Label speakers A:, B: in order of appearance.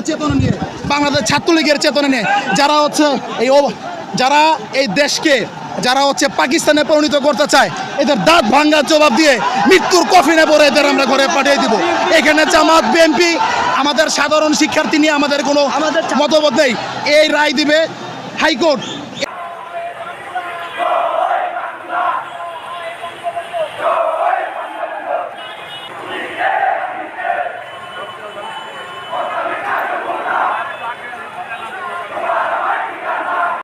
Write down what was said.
A: ছাত্র চেতনা নিয়ে বাংলাদেশ ছাত্রলীগের চেতনা নিয়ে যারা হচ্ছে এই যারা এই দেশকে যারা হচ্ছে পাকিস্তানে পরিণত করতে চায় এদের দাঁত ভাঙ্গার জবাব দিয়ে মৃত্যুর কফিনে পরে এদের আমরা ঘরে পাঠিয়ে দিব। এখানে জামাত বিএনপি আমাদের সাধারণ শিক্ষার্থী নিয়ে আমাদের কোনো মতবোধ নেই। এই রায় দিবে হাইকোর্ট।